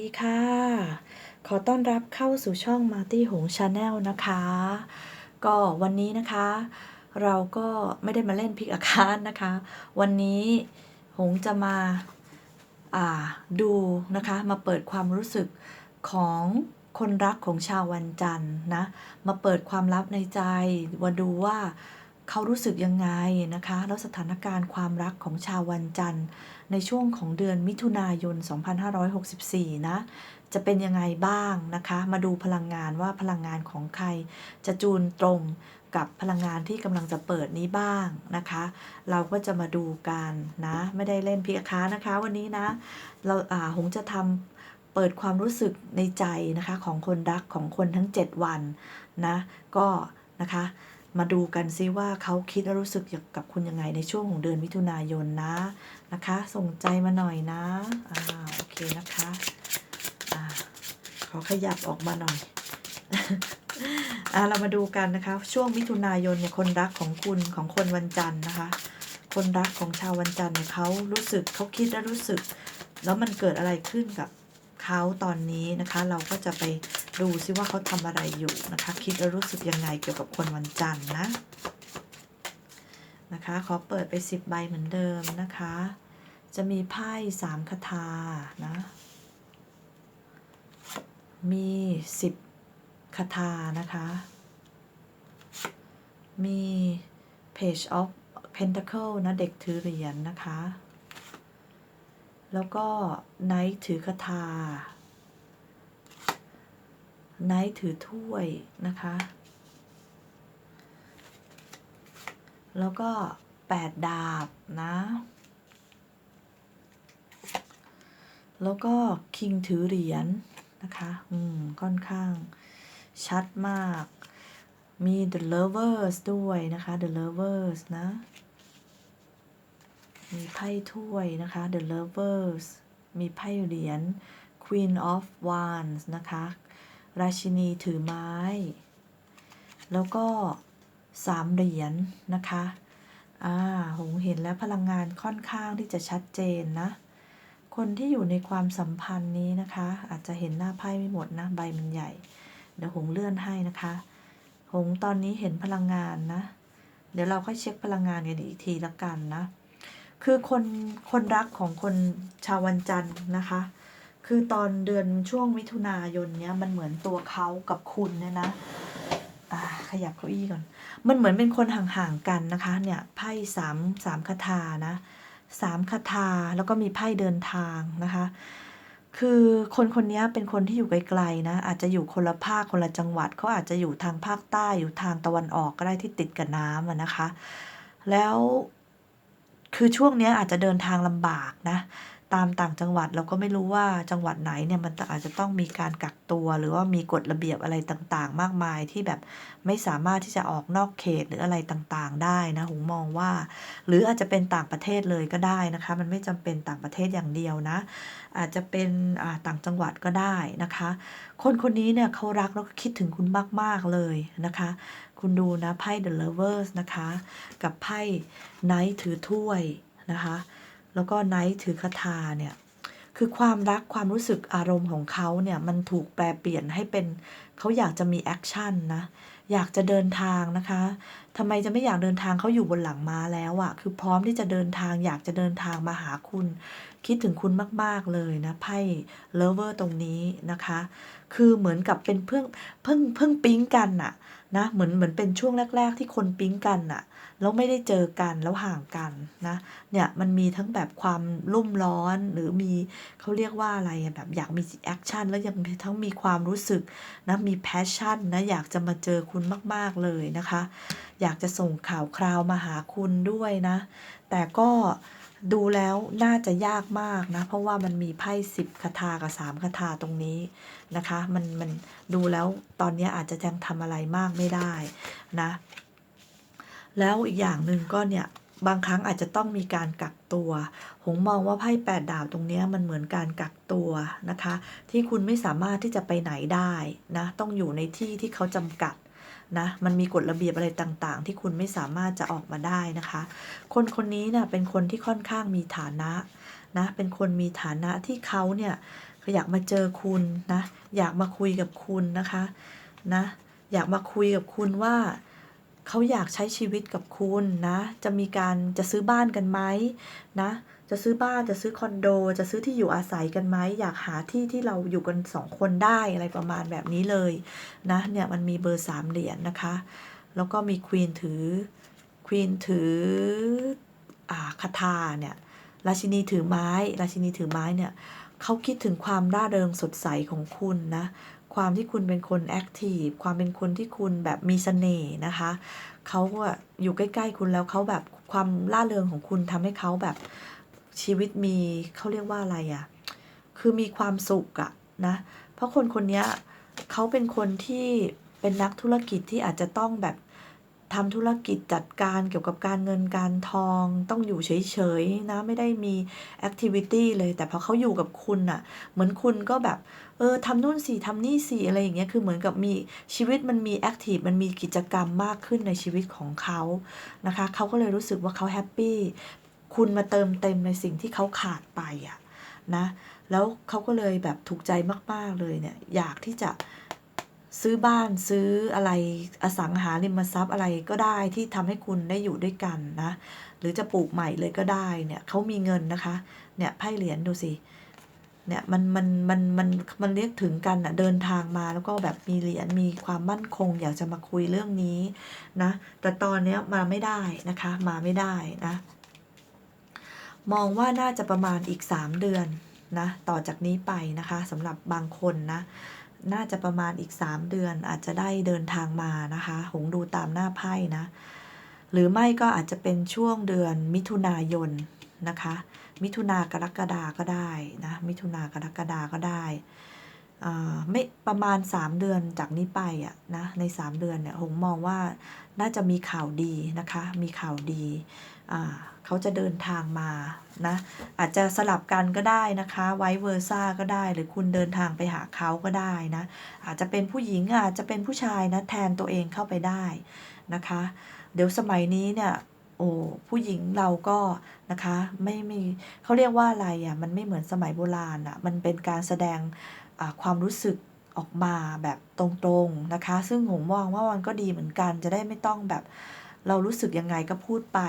ดีค่ะ ขอต้อนรับเข้าสู่ช่อง Marty หง Channel นะคะ ก็วันนี้นะคะ เราก็ไม่ได้มาเล่นพิกอาคารนะคะ วันนี้หงจะมาาดูนะคะ มาเปิดความรู้สึกของคนรักของชาววันจันทร์นะ มาเปิดความลับในใจมาดูว่า เขารู้สึกยังไงนะคะ แล้วสถานการณ์ความรักของชาววันจันทร์ในช่วงของเดือนมิถุนายน 2564 นะ จะเป็นยังไงบ้างนะคะ มาดูพลังงานว่าพลังงานของใคร จะจูนตรงกับพลังงานที่กำลังจะเปิดนี้บ้างนะคะ เราก็จะมาดูกันนะ ไม่ได้เล่นพิกานะคะ วันนี้นะ เราอ่าหงจะทำเปิดความรู้สึกในใจนะคะของคนรักของคนทั้ง 7 วันนะ ก็นะคะ มาดูกันซิว่าเขาคิดและรู้สึกกับคุณยังไงในช่วงของเดือนมิถุนายนนะนะคะ ส่งใจมาหน่อยนะอ่าโอเคนะคะอ่าขอขยับออกมาหน่อยอ่าเรามาดูกันนะคะ ช่วงมิถุนายนเนี่ยคนรักของคุณของคนวันจันทร์นะคะ คนรักของชาววันจันทร์เนี่ยเขารู้สึกเขาคิดและรู้สึก แล้วมันเกิดอะไรขึ้นกับเขาตอนนี้นะคะ เราก็จะไป ดูซิว่าเขาทำอะไรอยู่นะคะ คิดและรู้สึกยังไงเกี่ยวกับคนวันจันทร์นะ นะคะขอเปิดไป 10 ใบเหมือนเดิมนะคะ จะมีไพ่สามคาถานะ มี 10คาถานะคะ มี Page of Pentacle นะ เด็กถือเหรียญนนะคะ แล้วก็ไนท์ถือคาถา ไนท์ถือถ้วยนะคะ แล้วก็แปดดาบนะ แล้วก็คิงถือเหรียญนะคะ อืม ค่อนข้างชัดมาก มี The Lovers ด้วยนะคะ The Lovers นะ มีไพ่ถ้วยนะคะ The Lovers มีไพ่เหรียญ Queen of Wands นะคะ ราชินีถือไม้ แล้วก็สามเหรียญนนะคะ อ่า หงเห็นแล้วพลังงานค่อนข้างที่จะชัดเจนนะ คนที่อยู่ในความสัมพันธ์นี้นะคะ อาจจะเห็นหน้าไพ่ไม่หมดนะ ใบมันใหญ่ เดี๋ยวหงเลื่อนให้นะคะ หงตอนนี้เห็นพลังงานนะ เดี๋ยวเราค่อยเช็คพลังงานกันอีกทีละกันนะ คือคนคนรักของคนชาววันจันทร์นะคะ คือตอนเดือนช่วงมิถุนายนเนี้ยมันเหมือนตัวเขากับคุณเนี่ยนะขยับเก้าอี้ก่อน มันเหมือนเป็นคนห่างๆกันนะคะ เนี่ยไพ่สามสามคาถานะสามคาถาแล้วก็มีไพ่เดินทางนะคะ คือคนคนนี้เป็นคนที่อยู่ไกลๆนะ อาจจะอยู่คนละภาคคนละจังหวัดเขาอาจจะอยู่ทางภาคใต้อยู่ทางตะวันออกก็ได้ที่ติดกับน้ำนะคะ แล้วคือช่วงนี้อาจจะเดินทางลำบากนะ ตามต่างจังหวัดเราก็ไม่รู้ว่าจังหวัดไหนเนี่ยมันอาจจะต้องมีการกักตัวหรือว่ามีกฎระเบียบอะไรต่างๆ มากมายที่แบบไม่สามารถที่จะออกนอกเขตหรืออะไรต่างๆ ได้นะหงมองว่า หรืออาจจะเป็นต่างประเทศเลยก็ได้นะคะ มันไม่จำเป็นต่างประเทศอย่างเดียวนะ อาจจะเป็นอ่าต่างจังหวัดก็ได้นะคะ คนคนนี้เนี่ยเขารักแล้วก็คิดถึงคุณมากๆเลยนะคะ คุณดูนะไพ่ The Lovers นะคะ กับไพ่ Knight ถือถ้วยนะคะ แล้วก็ไนท์ถือคาถาเนี่ยคือความรักความรู้สึกอารมณ์ของเขาเนี่ยมันถูกแปลเปลี่ยนให้เป็นเขาอยากจะมีแอคชั่นนะอยากจะเดินทางนะคะทำไมจะไม่อยากเดินทางเขาอยู่บนหลังม้าแล้วอะ คือพร้อมที่จะเดินทางอยากจะเดินทางมาหาคุณ คิดถึงคุณมาก ๆ เลยนะไพ่เลเวอร์ตรงนี้นะคะ คือเหมือนกับเป็นเพิ่งเพิ่งเพิ่งปิ๊งกันน่ะนะเหมือนเหมือนเป็นช่วงแรก ๆ ที่คนปิ๊งกันน่ะแล้วไม่ได้เจอกันแล้วห่างกันนะเนี่ยมันมีทั้งแบบความรุ่มร้อนหรือมีเขาเรียกว่าอะไรแบบอยากมีแอคชั่นแล้วยังทั้งมีความรู้สึกนะมีแพชชั่นนะอยากจะมาเจอคุณมากๆเลยนะคะ อยากจะส่งข่าวคราวมาหาคุณด้วยนะ แต่ก็ ดูแล้วน่าจะยากมากนะ เพราะว่ามันมีไพ่สิบคาถากับสามคาถาตรงนี้นะคะ มันมันดูแล้วตอนนี้อาจจะยังทำอะไรมากไม่ได้นะ แล้วอีกอย่างหนึ่งก็เนี่ยบางครั้งอาจจะต้องมีการกักตัว หงมองว่าไพ่แปดดาบตรงนี้มันเหมือนการกักตัวนะคะ ที่คุณไม่สามารถที่จะไปไหนได้นะ ต้องอยู่ในที่ที่เขาจำกัด นะมันมีกฎระเบียบอะไรต่างๆ ที่คุณไม่สามารถจะออกมาได้นะคะ คนคนนี้เนะ่ยเป็นคนที่ค่อนข้างมีฐานะนะเป็นคนมีฐานะที่เขาเนี่ยอยากมาเจอคุณนะอยากมาคุยกับคุณนะคะนะอยากมาคุยกับคุณว่าเขาอยากใช้ชีวิตกับคุณนะ จะมีการจะซื้อบ้านกันไหมนะ จะซื้อบ้านจะซื้อคอนโด จะซื้อที่อยู่อาศัยกันไหมอยากหาที่ที่เราอยู่กันสองคนได้อะไรประมาณแบบนี้เลยนะเนี่ยมันมีเบอร์สามเหรียญนะคะ แล้วก็มีควีนถือควีนถืออ่าคาถาเนี่ยราชินีถือไม้ ราชินีถือไม้เนี่ยเขาคิดถึงความร่าเริงสดใสของคุณนะความที่คุณเป็นคนแอคทีฟความเป็นคนที่คุณแบบมีเสน่ห์นะคะเขาอะอยู่ใกล้ ๆ คุณแล้วเขาแบบความร่าเริงของคุณทำให้เขาแบบ ชีวิตมีเขาเรียกว่าอะไรอะคือมีความสุขอะนะ เพราะคนคนนี้เขาเป็นคนที่เป็นนักธุรกิจที่อาจจะต้องแบบทำธุรกิจจัดการเกี่ยวกับการเงินการทองต้องอยู่เฉยๆนะไม่ได้มีแอคทิวิตี้เลย แต่พอเขาอยู่กับคุณอะเหมือนคุณก็แบบ เออทำนู่นสิทำนี่สิอะไรอย่างเงี้ยคือเหมือนกับมีชีวิตมันมีแอคทีฟมันมีกิจกรรมมากขึ้นในชีวิตของเขานะคะเขาก็เลยรู้สึกว่าเขาแฮปปี้ คุณมาเติมเต็มในสิ่งที่เขาขาดไปอะนะแล้วเขาก็เลยแบบถูกใจมาก ๆ เลยเนี่ย อยากที่จะซื้อบ้านซื้ออะไรอสังหาริมทรัพย์อะไรก็ได้ที่ทำให้คุณได้อยู่ด้วยกันนะ หรือจะปลูกใหม่เลยก็ได้เนี่ยเขามีเงินนะคะ เนี่ยไพ่เหรียญดูสิเนี่ยมันมันมันมันมันเรียกถึงกันอะเดินทางมาแล้วก็แบบมีเหรียญมีความมั่นคง อยากจะมาคุยเรื่องนี้นะ แต่ตอนเนี้ยมาไม่ได้นะคะ มาไม่ได้นะ มองว่าน่าจะประมาณอีก 3 เดือนนะต่อจากนี้ไปนะคะสำหรับบางคนนะน่าจะประมาณอีก 3 เดือนอาจจะได้เดินทางมานะคะ หงดูตามหน้าไพ่นะ หรือไม่ก็อาจจะเป็นช่วงเดือนมิถุนายนนะคะ มิถุนากรกฎาก็ได้นะมิถุนากรกฎาก็ได้ไม่ประมาณ 3 เดือนจากนี้ไปอะนะใน 3 เดือนเนี่ยหงมองว่าน่าจะมีข่าวดีนะคะ มีข่าวดี เขาจะเดินทางมานะอาจจะสลับกันก็ได้นะคะไวเวอร์ซ่าก็ได้ หรือคุณเดินทางไปหาเขาก็ได้นะอาจจะเป็นผู้หญิงอาจจะเป็นผู้ชายนะแทนตัวเองเข้าไปได้นะคะ เดี๋ยวสมัยนี้เนี่ยโอ้ผู้หญิงเราก็นะคะไม่ไม่เขาเรียกว่าอะไรอะมันไม่เหมือนสมัยโบราณอะมันเป็นการแสดงความรู้สึกออกมาแบบตรงๆนะคะ ซึ่งผมมองว่ามันก็ดีเหมือนกันจะได้ไม่ต้องแบบ เรารู้สึกยังไงก็พูดไป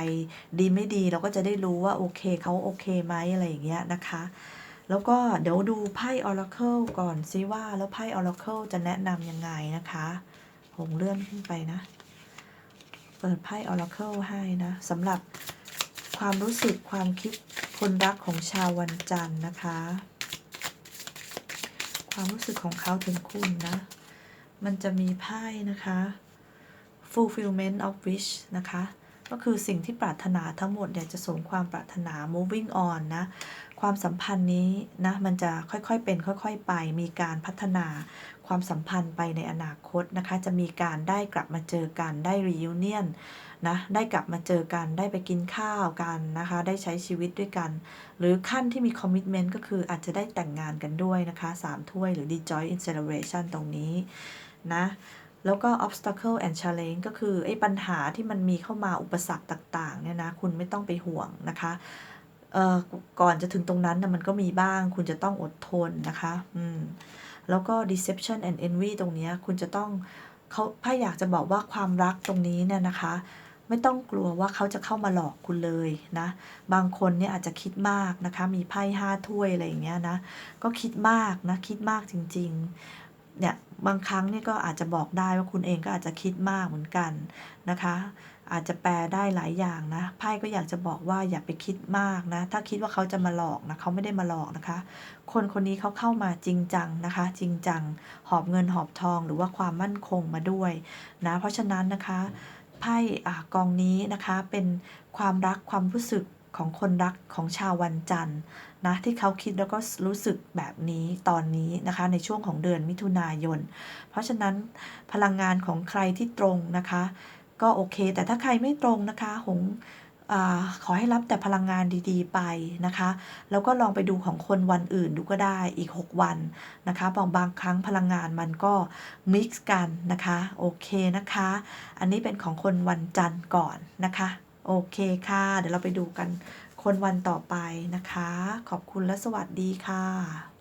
ดีไม่ดีเราก็จะได้รู้ว่าโอเคเขาโอเคไหมอะไรอย่างเงี้ยนะคะ แล้วก็เดี๋ยวดูไพ่ Oracle ก่อนซิว่าแล้วไพ่ Oracle จะแนะนำยังไงนะคะผมเลื่อนขึ้นไปนะ เปิดไพ่ Oracle ให้นะสำหรับความรู้สึกความคิดคนรักของชาววันจันทร์นะคะ ความรู้สึกของเขาถึงคุณนะ มันจะมีไพ่นะคะ fulfillment of wish นะคะ ก็คือสิ่งที่ปรารถนาทั้งหมดเนี่ยจะสมความปรารถนา moving on นะ ความสัมพันธ์นี้นะ มันจะค่อยๆเป็นค่อยๆไป มีการพัฒนาความสัมพันธ์ไปในอนาคตนะคะ จะมีการได้กลับมาเจอกันได้ reunion นะ ได้กลับมาเจอกัน ได้ไปกินข้าวกันนะคะ ได้ใช้ชีวิตด้วยกัน หรือขั้นที่มี commitment ก็คืออาจจะได้แต่งงานกันด้วยนะคะ 3 ถ้วยหรือ rejoice in celebration ตรงนี้นะ แล้วก็ obstacle and challenge ก็คือไอ้ปัญหาที่มันมีเข้ามาอุปสรรคต่างๆเนี่ยนะคุณไม่ต้องไปห่วงนะคะเอ่อก่อนจะถึงตรงนั้นนะมันก็มีบ้าง คุณจะต้องอดทนนะคะอืมแล้วก็ deception and envy ตรงนี้คุณจะต้องเขาพ่าอยากจะบอกว่าความรักตรงนี้เนี่ยนะคะ ไม่ต้องกลัวว่าเขาจะเข้ามาหลอกคุณเลยนะ บางคนเนี่ยอาจจะคิดมากนะคะ มีไพ่ห้าถ้วยอะไรอย่างเงี้ยนะ ก็คิดมากนะ คิดมากจริง ๆ เนี่ยบางครั้งเนี่ยก็อาจจะบอกได้ว่าคุณเองก็อาจจะคิดมากเหมือนกันนะคะ อาจจะแปลได้หลายอย่างนะไพ่ก็อยากจะบอกว่าอย่าไปคิดมากนะ ถ้าคิดว่าเขาจะมาหลอกนะเขาไม่ได้มาหลอกนะคะ คนคนนี้เขาเข้ามาจริงจังนะคะ จริงจังหอบเงินหอบทองหรือว่าความมั่นคงมาด้วยนะเพราะฉะนั้นนะคะไพ่กองนี้นะคะเป็นความรักความรู้สึก ของคนรักของชาววันจันทร์นะที่เขาคิดแล้วก็รู้สึกแบบนี้ตอนนี้นะคะในช่วงของเดือนมิถุนายน เพราะฉะนั้นพลังงานของใครที่ตรงนะคะ ก็โอเค แต่ถ้าใครไม่ตรงนะคะหงอขอให้รับแต่พลังงานดีๆไปนะคะ แล้วก็ลองไปดูของคนวันอื่นดูก็ได้อีก 6 วันนะคะบางบางครั้งพลังงานมันก็มิกซ์กันนะคะ โอเคนะคะ อันนี้เป็นของคนวันจันทร์ก่อนนะคะ โอเคค่ะ เดี๋ยวเราไปดูกันคนวันต่อไปนะคะ ขอบคุณและสวัสดีค่ะ